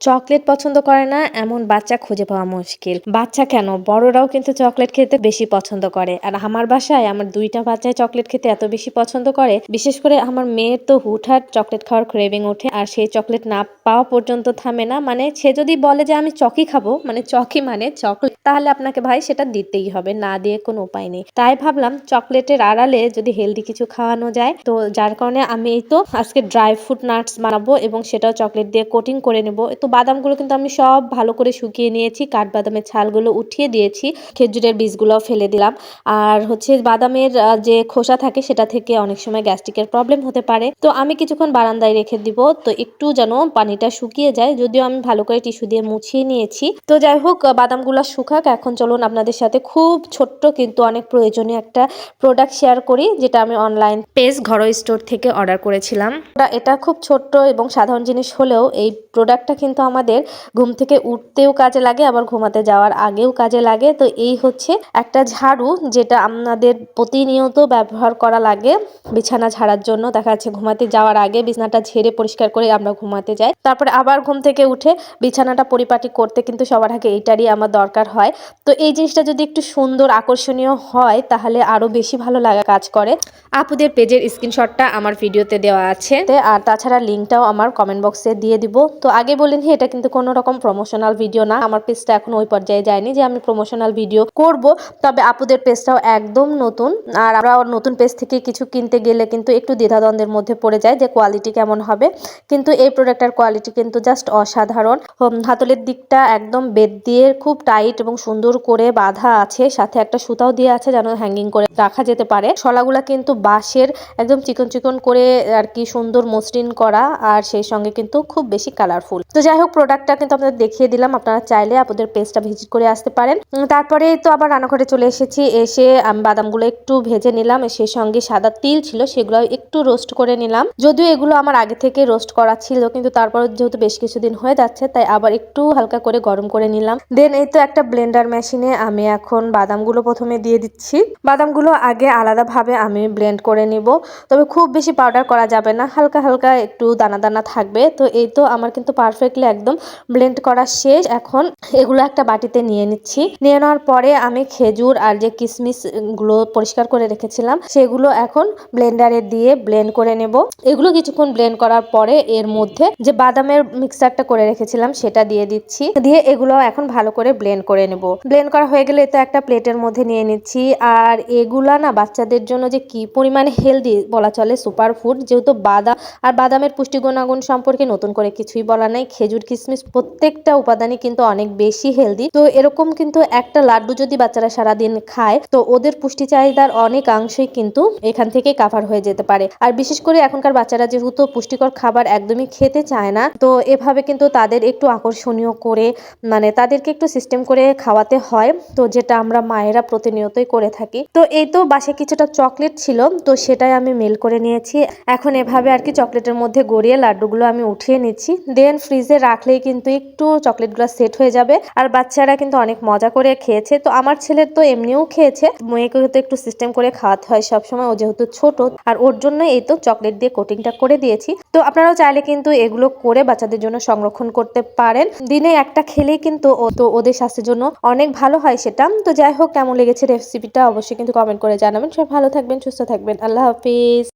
Chocolate পছন্দ করে না, এমন বাচ্চা খুঁজে পাওয়া মুশকিল। বাচ্চা কেন? বড়রাও কিন্তু চকলেট খেতে বেশি পছন্দ করে। আর আমার বাসায় আমার দুইটা বাচ্চায় চকলেট খেতে এত বেশি পছন্দ করে, বিশেষ করে আমার মেয়ের তো হুটহাট চকলেট খাওয়ার ক্রেভিং ওঠে, আর সেই চকলেট না পাওয়া পর্যন্ত থামে না। মানে সে যদি বলে যে, আমি চকি খাব মানে চকি মানে চকলেট, তাহলে আপনাকে ভাই সেটা দিতেই হবে, না দিয়ে কোনো উপায় নেই। তাই ভাবলাম চকলেটের আড়ালে যদি হেলদি কিছু খাওয়ানো যায়, তো যার কারণে আমি এই তো আজকে ড্রাই ফ্রুট নাটস বানাবো এবং সেটাও চকলেট দিয়ে কোটিং করে নেব। তো বাদামগুলো কিন্তু আমি সব ভালো করে শুকিয়ে নিয়েছি, কাঠবাদামের ছালগুলো উঠিয়ে দিয়েছি, খেজুরের বীজগুলোও ফেলে দিলাম। আর হচ্ছে বাদামের যে খোসা থাকে সেটা থেকে অনেক সময় গ্যাস্ট্রিকের প্রবলেম হতে পারে। তো আমি কিছুক্ষণ বারান্দায় রেখে দিব, তো একটু যেন পানিটা শুকিয়ে যায়, যদিও আমি ভালো করে টিস্যু দিয়ে মুছিয়ে নিয়েছি। তো যাই হোক বাদামগুলো শুকাক, এখন চলুন আপনাদের সাথে খুব ছোট্ট কিন্তু অনেক প্রয়োজনীয় একটা প্রোডাক্ট শেয়ার করি, যেটা আমি অনলাইন পেজ ঘরোয়া স্টোর থেকে অর্ডার করেছিলাম। এটা- খুব ছোট্ট এবং সাধারণ জিনিস হলেও এই প্রোডাক্টটা কিন্তু আমাদের ঘুম থেকে উঠতেও কাজে লাগে আবার ঘুমাতে যাওয়ার আগেও কাজে লাগে। তো এই হচ্ছে একটা ঝাড়ু যেটা আমাদের প্রতিনিয়ত ব্যবহার করা লাগে বিছানা ঝাড়ার জন্য। দেখা যাচ্ছে ঘুমাতে যাওয়ার আগে বিছানাটা ঝেড়ে পরিষ্কার করে আমরা ঘুমাতে যাই। তারপরে আবার ঘুম থেকে উঠে বিছানাটা পরিপাটি করতে কিন্তু সবার আগে এইটারই আমার দরকার হয়। তো এই জিনিসটা যদি একটু সুন্দর আকর্ষণীয় হয় তাহলে আরও বেশি ভালো লাগা কাজ করে। আপুদের পেজের স্ক্রিনশটটা আমার ভিডিওতে দেওয়া আছে। আর তাছাড়া লিঙ্কটাও আমার কমেন্ট বক্সে দিয়ে দিব। তো আগে বলিনি এটা কিন্তু কোনো রকম প্রমোশনাল ভিডিও না। আমার পেজটা এখন ওই পর্যায়ে যায়নি যে আমি প্রমোশনাল ভিডিও করব। তবে আপুদের পেজটাও একদম নতুন। আর আমরা নতুন পেজ থেকে কিছু কিনতে গেলে কিন্তু একটু দ্বিধাদ্বন্দ্বের মধ্যে পড়ে যায় যে কোয়ালিটি কেমন হবে। কিন্তু এই প্রোডাক্টের কোয়ালিটি কিন্তু জাস্ট অসাধারণ। হাতলের দিকটা একদম বেদ দিয়ে খুব টাইট এবং সুন্দর করে বাঁধা আছে। সাথে একটা সুতাও দিয়ে আছে যেন হ্যাঙ্গিং করে রাখা যেতে পারে। শলাগুলা কিন্তু বাঁশের একদম চিকন চিকন করে আর কি সুন্দর মসৃণ করা। আর সেই সঙ্গে কিন্তু খুব বেশি কালারফুল তো যাই হোক প্রোডাক্টটা কিন্তু আপনাদের দেখিয়ে দিলাম। আপনারা চাইলে আপনাদের পেজটা ভিজিট করে আসতে পারেন। তারপরে তো আবার রান্নাঘরে চলে এসেছি। এসে বাদামগুলো একটু ভেজে নিলাম। সেই সঙ্গে সাদা তিল ছিল, সেগুলো একটু রোস্ট করে নিলাম। যদিও এগুলো আমার আগে থেকে রোস্ট করা ছিল, কিন্তু তারপর যেহেতু বেশ কিছুদিন হয়ে যাচ্ছে, তাই আবার একটু হালকা করে গরম করে নিলাম। দেন এই তো একটা ব্লেন্ডার মেশিনে আমি এখন বাদামগুলো প্রথমে দিয়ে দিচ্ছি। বাদামগুলো আগে আলাদাভাবে আমি ব্লেন্ড করে নিব। তবে খুব বেশি পাউডার করা যাবে না। হালকা হালকা একটু দানা দানা থাকবে। তো এই তো আমার কিন্তু পারফেক্টলি একদম ব্লেন্ড করা শেষ। এখন এগুলো একটা বাটিতে নিয়ে নিচ্ছি। নিয়ে নেওয়ার পরে আমি খেজুর আর যে কিশমিশগুলো পরিষ্কার করে রেখেছিলাম, সেগুলো এখন ব্লেন্ডারে দিয়ে ব্লেন্ড করে নেব। এগুলো কিছুক্ষণ ব্লেন্ড করার পরে এর মধ্যে যে বাদামের মিক্সারটা করে রেখেছিলাম, সেটা দিয়ে দিচ্ছি। দিয়ে এগুলো এখন ভালো করে ব্লেন্ড করে নেব। ব্লেন্ড করা হয়ে গেলে তো একটা প্লেটের মধ্যে নিয়ে নিচ্ছি। আর এগুলা না বাচ্চাদের জন্য যে কি পরিমাণে হেলদি বলা চলে সুপার ফুড যেহেতু বাদাম আর বাদামের পুষ্টি গুণাগুণ সম্পর্কে নতুন করে কিছুই বলা নাই। খেজুর কিশমিশ প্রত্যেকটা উপাদানই কিন্তু অনেক বেশি হেলদি তো এরকম কিন্তু একটা লাড্ডু যদি বাচ্চারা সারাদিন খায়, তো ওদের পুষ্টি চাহিদার অনেকাংশই কিন্তু এখান থেকে কাভার হয়ে যেতে পারে। আর বিশেষ করে এখনকার বাচ্চারা যেহেতু পুষ্টিকর খাবার একদমই খেতে চায় না, তো এভাবে কিন্তু তাদের একটু আকর্ষণীয় করে মানে তাদেরকে একটু সিস্টেম করে খাওয়াতে হয়, তো যেটা আমরা মায়েরা প্রতিনিয়তই করে থাকি। তো এই তো বাসে কিছুটা চকলেট ছিল, তো সেটাই আমি মেল করে নিয়েছি। এখন এভাবে আর কি চকলেটের মধ্যে গড়িয়ে লাড্ডুগুলো আমি উঠিয়ে নিচ্ছি। দেন ফ্রিজে রাখলেই কিন্তু একটু চকলেটগুলো সেট হয়ে যাবে। আর বাচ্চারা কিন্তু অনেক মজা করে খেয়েছে। তো আমার ছেলের তো এমনিও খেয়েছে। মেয়েকে তো একটু সিস্টেম করে খাওয়াতে হয় সবসময়। ও যেহেতু ছোট, আর ওর জন্য এই তো চকলেট দিয়ে কোটিংটা করে দিয়েছি। তো আপনারাও চাইলে কিন্তু এগুলো করে বাচ্চাদের জন্য সংরক্ষণ করতে পারেন। দিনে একটা খেলেই কিন্তু ও, তো ওদের স্বাস্থ্যের জন্য অনেক ভালো হয় সেটা। তো যাই হোক, কেমন লেগেছে রেসিপিটা অবশ্যই কিন্তু কমেন্ট করে জানাবেন। সব ভালো থাকবেন, সুস্থ থাকবেন। আল্লাহ হাফিজ।